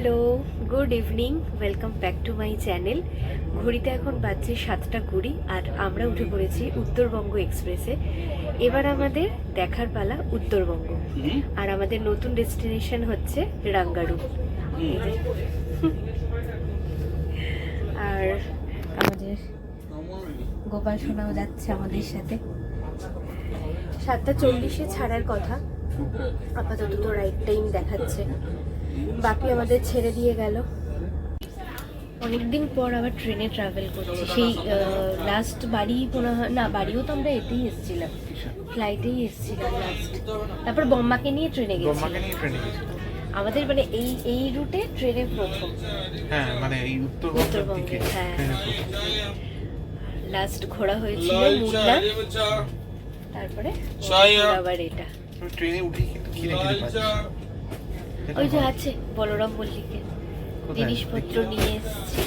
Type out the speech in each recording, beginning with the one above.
Hello good evening welcome back to my channel. ঘড়িতে এখন বাজছে সাতটা কুড়ি আর আমরা উঠে পড়েছি উত্তরবঙ্গ এক্সপ্রেসে। এবার আমাদের দেখার পালা উত্তরবঙ্গ। আর আমাদের নতুন ডেস্টিনেশন হচ্ছে রাঙ্গারু। আর আমাদের গোপাল সোনাও যাচ্ছে আমাদের সাথে। সাতটা চল্লিশে ছাড়ার কথা। আপাতত তো রাইট টাইম দেখাচ্ছে। বাকি আমাদের ছেড়ে দিয়ে গেল। অনেকদিন পর আবার ট্রেনে ট্রাভেল করছি। সেই লাস্ট বাড়ি মনে হয় না বাড়িও তো আমরা এতেই এসেছিলাম। ফ্লাইটেই এসেছিলাম লাস্ট তারপর বম্মাকে নিয়ে ট্রেনে গেছি। নিয়ে ট্রেনে গেছিল আমাদের মানে এই এই রুটে ট্রেনে প্রথম। হ্যাঁ মানে এই উত্তরবঙ্গের উত্তরবঙ্গে, হ্যাঁ। লাস্ট ঘোরা হয়েছিল তারপরে আবার এটা। ট্রেনে উঠে কিন্তু খিদে পাচ্ছি। ওই যে আছে বলরাম মল্লিকের জিনিসপত্র নিয়ে এসেছি।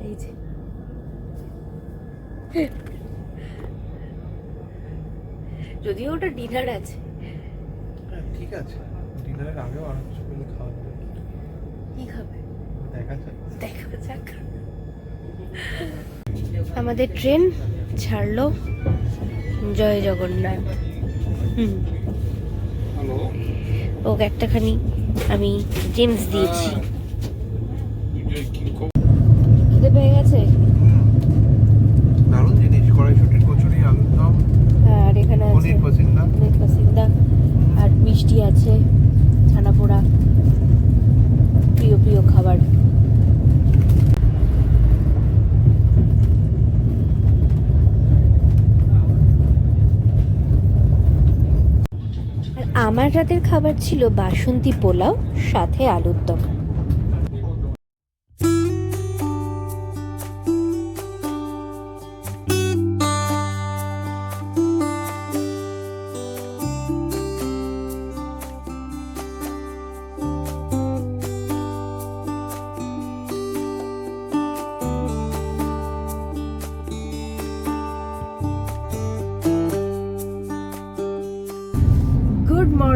এই যে। যদিও ওটা ডিনার আছে। হ্যাঁ, ঠিক আছে। ডিনারের আগেও আরও কিছু খাওয়া যাবে কি খাবে? দেখা যাক। দেখা যাক। আমাদের ট্রেন ছাড়লো জয় জগন্নাথ। হুম। হ্যালো। ওকে একটাখানি আমি জেমস দিয়েছি। খিদে পেয়ে গেছে? দারুণ জিনিস কড়াইশুটির কচুরি আলুর দম। আর এখানে আছে পনির পসিন্দা। অনেক পসিন্দা। আর মিষ্টি আছে ছানা পোড়া প্রিয় প্রিয় খাবার আর আমার রাতের খাবার ছিল বাসন্তী পোলাও সাথে আলুর দম।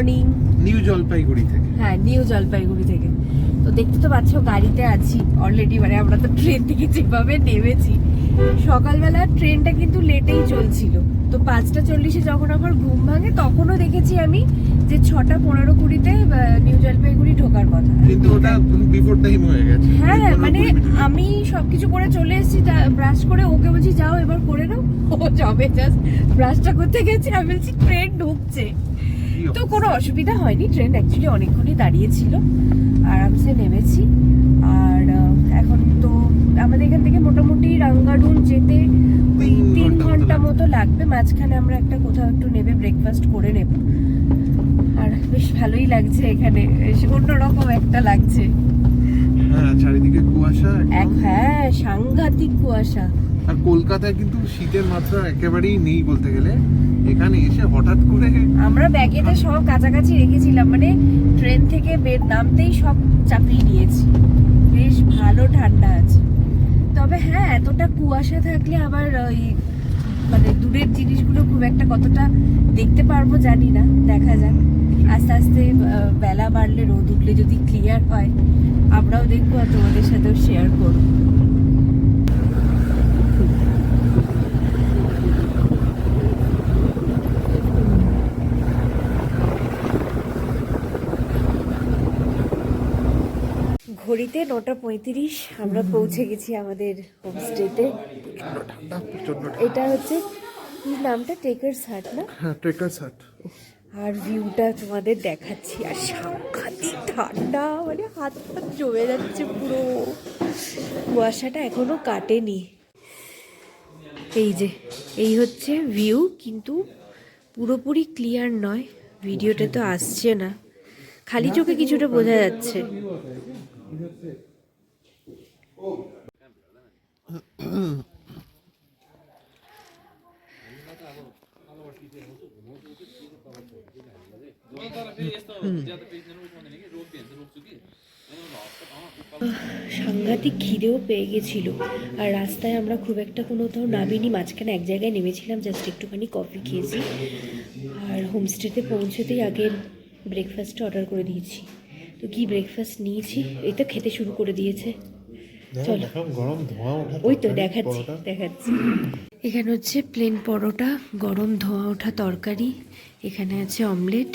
মর্নিং নিউ জলপাইগুড়ি থেকে। হ্যাঁ নিউ জলপাইগুড়ি থেকে। তো দেখতে তো পাচ্ছ গাড়িতে আছি অলরেডি মানে আমরা তো ট্রেন থেকে যেভাবে নেমেছি। সকালবেলা ট্রেনটা কিন্তু লেটেই চলছিল। তো পাঁচটা চল্লিশে যখন আমার ঘুম ভাঙে তখনও দেখেছি আমি যে ছটা পনেরো কুড়িতে নিউ জলপাইগুড়ি ঢোকার কথা। কিন্তু ওটা বিফোর টাইম হয়ে গেছে। হ্যাঁ মানে আমি সবকিছু করে চলে এসেছি ব্রাশ করে ওকে বলছি যাও এবার করে নাও। ও যাবে জাস্ট ব্রাশটা করতে গেছি আমি বলছি ট্রেন ঢুকছে। তো কোনো অসুবিধা হয়নি ট্রেন অ্যাকচুয়ালি অনেকক্ষণই দাঁড়িয়েছিল। আরামসে নেমেছি। আর এখন তো আমাদের এখান থেকে মোটামুটি রাঙ্গারুন যেতে ওই তিন ঘণ্টা মতো লাগবে। মাঝখানে আমরা একটা কোথাও একটু নেবে ব্রেকফাস্ট করে নেব। আর বেশ ভালোই লাগছে এখানে। অন্যরকম একটা লাগছে। হ্যাঁ চারিদিকে কুয়াশা এক হ্যাঁ সাংঘাতিক কুয়াশা। আর কলকাতায় কিন্তু শীতের মাত্রা একেবারেই নেই বলতে গেলে। এখানে এসে হঠাৎ করে আমরা ব্যাগেতে সব কাছাকাছি রেখেছিলাম মানে ট্রেন থেকে বের নামতেই সব চাপিয়ে নিয়েছি। বেশ ভালো ঠান্ডা আছে। তবে হ্যাঁ এতটা কুয়াশা থাকলে আবার ওই মানে দূরের জিনিসগুলো খুব একটা কতটা দেখতে পারব জানি না, দেখা যাক। আস্তে আস্তে বেলা বাড়লে রোদ উঠলে যদি ক্লিয়ার হয়, আমরাও দেখব আর তোমাদের সাথেও শেয়ার করব। ঘড়িতে নটা পঁয়ত্রিশ আমরা পৌঁছে গেছি আমাদের হোমস্টেতে এটা হচ্ছে কি নামটা? টেকার্স হাট না? হ্যাঁ ট্রেকার শার্ট আর ভিউটা তোমাদের দেখাচ্ছি। আর সাংঘাতিক ঠান্ডা মানে হাত হাত জমে যাচ্ছে পুরো। কুয়াশাটা এখনও কাটেনি। এই যে এই হচ্ছে ভিউ কিন্তু পুরোপুরি ক্লিয়ার নয়। ভিডিওটা তো আসছে না। খালি চোখে কিছুটা বোঝা যাচ্ছে। সাংঘাতিক খিদেও পেয়ে গেছিল আর রাস্তায় আমরা খুব একটা কোনো কোথাও নামিনি মাঝখানে এক জায়গায় নেমেছিলাম জাস্ট একটুখানি কফি খেয়েছি। আর হোমস্টেতে পৌঁছতেই আগে ব্রেকফাস্ট অর্ডার করে দিয়েছি। তো কি ব্রেকফাস্ট নিয়েছি? এই তো খেতে শুরু করে দিয়েছে। চলো। গরম ধোঁয়া ওই তো দেখাচ্ছি দেখাচ্ছি। এখানে হচ্ছে প্লেন পরোটা গরম ধোঁয়া ওঠা তরকারি এখানে আছে অমলেট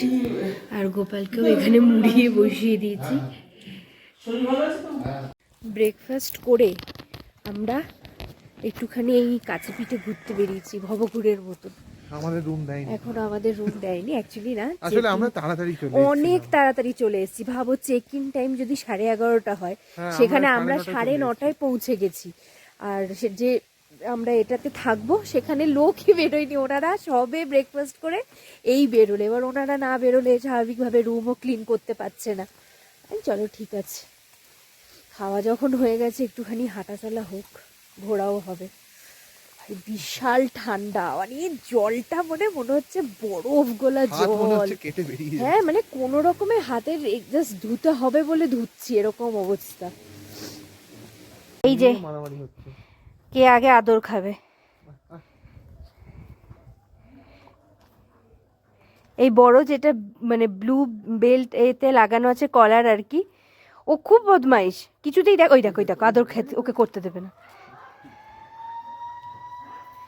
আর গোপালকেও এখানে মুড়িয়ে বসিয়ে দিয়েছি। ব্রেকফাস্ট করে আমরা একটুখানি এই কাছে পিঠে ঘুরতে বেরিয়েছি ভবঘুরের মতন। আমাদের রুম দেয়নি। এখন আমাদের রুম দেয়নি অ্যাকচুয়ালি না আসলে আমরা তাড়াতাড়ি চলে অনেক। তাড়াতাড়ি চলে এসেছি। ভাবো চেক ইন টাইম যদি সাড়ে এগারোটা হয় হ্যাঁ, সেখানে আমরা সাড়ে নটায় পৌঁছে গেছি। আর যে আমরা এটাতে থাকব সেখানে লোকই বেরোয়নি। ওনারা সবে ব্রেকফাস্ট করে এই বেরোলে। এবার ওনারা না বেরোলে স্বাভাবিকভাবে রুমও ক্লিন করতে পারছে না। চলো ঠিক আছে। খাওয়া যখন হয়ে গেছে একটুখানি হাঁটা চলা হোক ঘোরাও হবে। বিশাল ঠান্ডা মানে জলটা মনে মনে হচ্ছে বরফ গোলা জল। হ্যাঁ মানে কোনো রকমে হাতের জাস্ট ধুতে হবে বলে ধুচ্ছি এরকম অবস্থা। এই যে কে আগে আদর খাবে? এই বড় যেটা মানে ব্লু বেল্ট এতে লাগানো আছে কলার আর কি ও খুব বদমাইশ। কিছুতেই দেখ ওই দেখো ওই দেখো আদর খেতে ওকে করতে দেবে না তোরা কর মারামারি আমরা যাই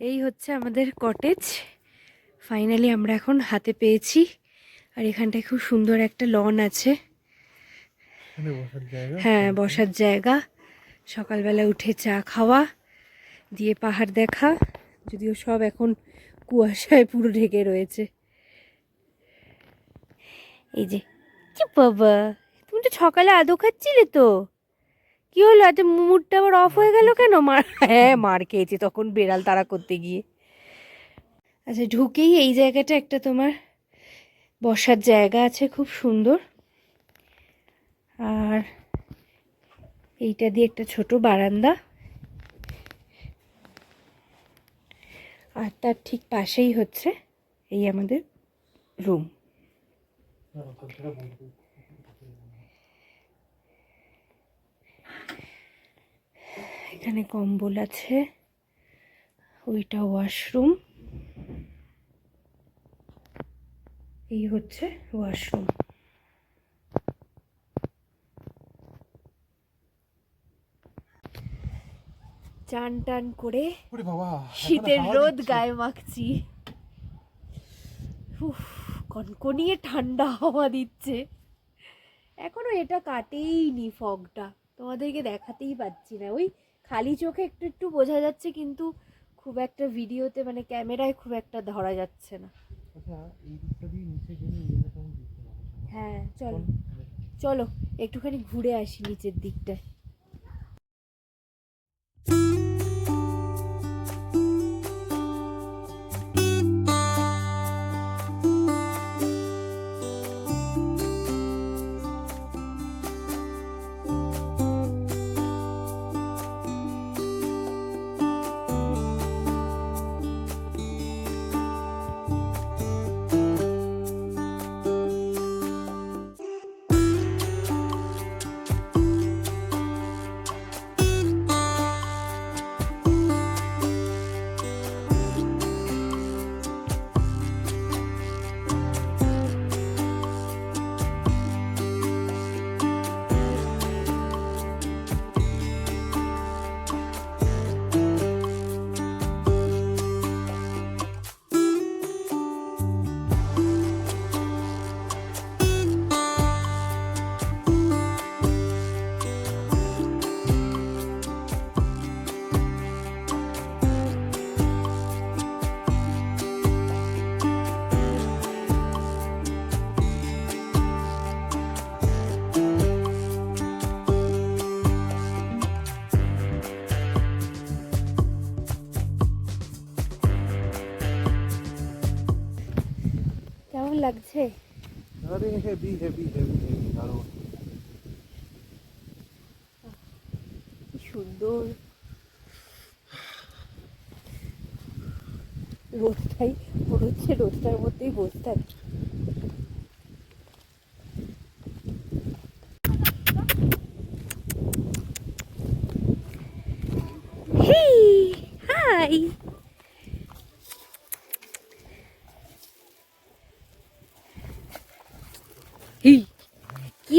এই হচ্ছে আমাদের কটেজ ফাইনালি আমরা এখন হাতে পেয়েছি। আর এখানটায় খুব সুন্দর একটা লন আছে। হ্যাঁ বসার জায়গা। সকালবেলা উঠে চা খাওয়া দিয়ে পাহাড় দেখা। যদিও সব এখন কুয়াশায় পুরো ঢেকে রয়েছে। এই যে কি বাবা? সকালে আদৌ খাচ্ছিলে তো? কি হলো? এত মুডটা আবার অফ হয়ে গেল কেন? মার হ্যাঁ মার খেয়েছি তখন বেড়াল তাড়া করতে গিয়ে। আচ্ছা ঢুকেই এই জায়গাটা একটা তোমার বসার জায়গা আছে খুব সুন্দর। আর এইটা দিয়ে একটা ছোট বারান্দা। আর তার ঠিক পাশেই হচ্ছে এই আমাদের রুম এখানে কম্বল আছে ওইটা ওয়াশরুম এই হচ্ছে ওয়াশরুম চান টান করে শীতের রোদ গায়ে মাখছি। কনকনিয়ে ঠান্ডা হাওয়া দিচ্ছে। এখনও এটা কাটেইনি ফগটা তোমাদেরকে দেখাতেই পাচ্ছি না। ওই খালি চোখে একটু একটু বোঝা যাচ্ছে কিন্তু খুব একটা ভিডিওতে মানে ক্যামেরায় খুব একটা ধরা যাচ্ছে না। আচ্ছা। হ্যাঁ চলো। চলো একটুখানি ঘুরে আসি নিচের দিকটায়। লাগছে? আরে হেভি হেভি হেভি হেভি দারুণ। কি সুন্দর। রোদটাই মনে হচ্ছে রোদটার মধ্যেই বসে থাকি হাই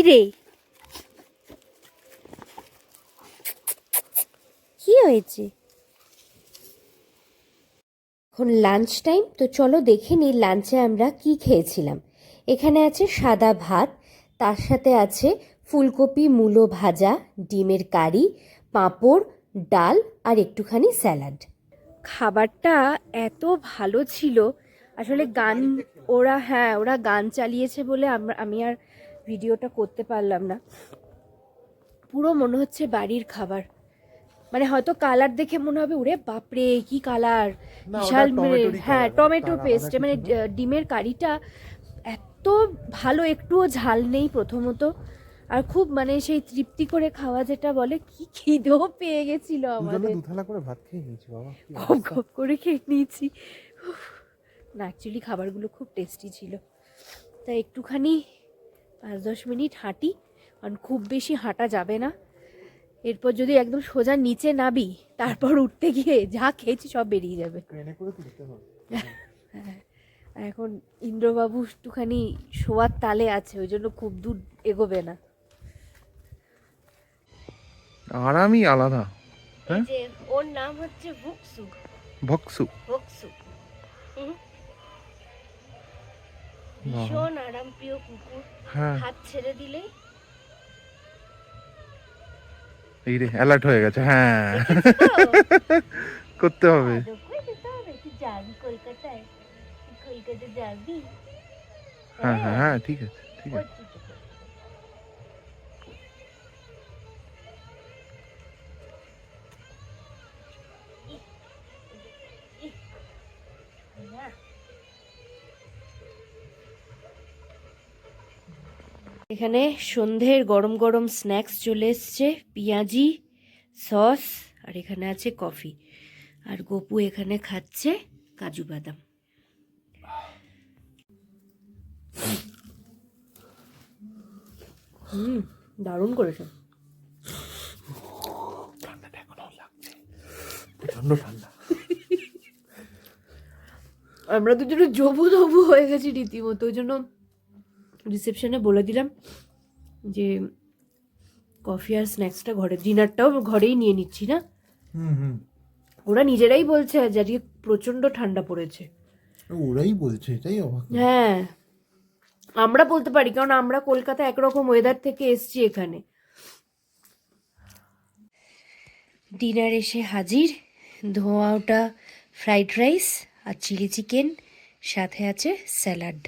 রে কি হয়েছে? এখন লাঞ্চ টাইম তো চলো দেখে নিই লাঞ্চে আমরা কি খেয়েছিলাম। এখানে আছে সাদা ভাত, তার সাথে আছে ফুলকপি মূলো ভাজা, ডিমের কারি, পাঁপড়, ডাল আর একটুখানি স্যালাড। খাবারটা এত ভালো ছিল। আসলে গান, ওরা হ্যাঁ ওরা গান চালিয়েছে বলে আমরা আমি আর ভিডিওটা করতে পারলাম না। পুরো মনে হচ্ছে বাড়ির খাবার। মানে হয়তো কালার দেখে মনে হবে ওরে বাপরে কি কালার? বিশাল হ্যাঁ টমেটো পেস্ট মানে ডিমের কারিটা এত ভালো একটুও ঝাল নেই প্রথমত। আর খুব মানে সেই তৃপ্তি করে খাওয়া যেটা বলে কি খিদেও পেয়ে গেছিল আমাদের। দু থালা করে ভাত খেয়ে নিয়েছি বাবা করে খেয়ে নিয়েছি। না অ্যাকচুয়ালি খাবারগুলো খুব টেস্টি ছিল। তাই একটুখানি পাঁচ দশ মিনিট হাঁটি কারণ খুব বেশি হাঁটা যাবে না। এরপর যদি একদম সোজা নিচে নাবি তারপর উঠতে গিয়ে যা খেয়েছি সব বেরিয়ে যাবে। ট্রেনে করে তুলতে হবে? হ্যাঁ এখন ইন্দ্রবাবু একটুখানি শোয়ার তালে আছে ওই জন্য খুব দূর এগোবে না। আরামই আলাদা। হ্যাঁ? যে ওর নাম হচ্ছে ভুকসু। ভক্সু? ভুকসু। ভীষণ আরামপ্রিয় কুকুর। হ্যাঁ। হাত ছেড়ে দিলেই এই রে অ্যালার্ট হয়ে গেছে হ্যাঁ। করতে হবে। যাবি হ্যাঁ হ্যাঁ হ্যাঁ। ঠিক আছে ঠিক আছে। এখানে সন্ধ্যের গরম গরম স্ন্যাক্স চলে এসছে পেঁয়াজি সস আর এখানে আছে কফি। আর গপু এখানে খাচ্ছে কাজু বাদাম। হুম দারুণ করেছে। ঠান্ডাটা এখনও লাগছে। প্রচণ্ড ঠান্ডা। আমরা দুজনে জবু তবু হয়ে গেছি রীতিমতো ওই জন্য রিসেপশনে বলে দিলাম যে কফি আর স্ন্যাক্সটা ঘরে ডিনারটাও ঘরেই নিয়ে নিচ্ছি না? হুম হুম। ওরা নিজেরাই বলছে আজ আজকে প্রচণ্ড ঠান্ডা পড়েছে। ওরাই বলছে এটাই অবাক হ্যাঁ আমরা বলতে পারি কারণ আমরা কলকাতা একরকম ওয়েদার থেকে এসছি এখানে। ডিনার এসে হাজির ধোঁয়া ওটা ফ্রাইড রাইস আর চিলি চিকেন সাথে আছে স্যালাড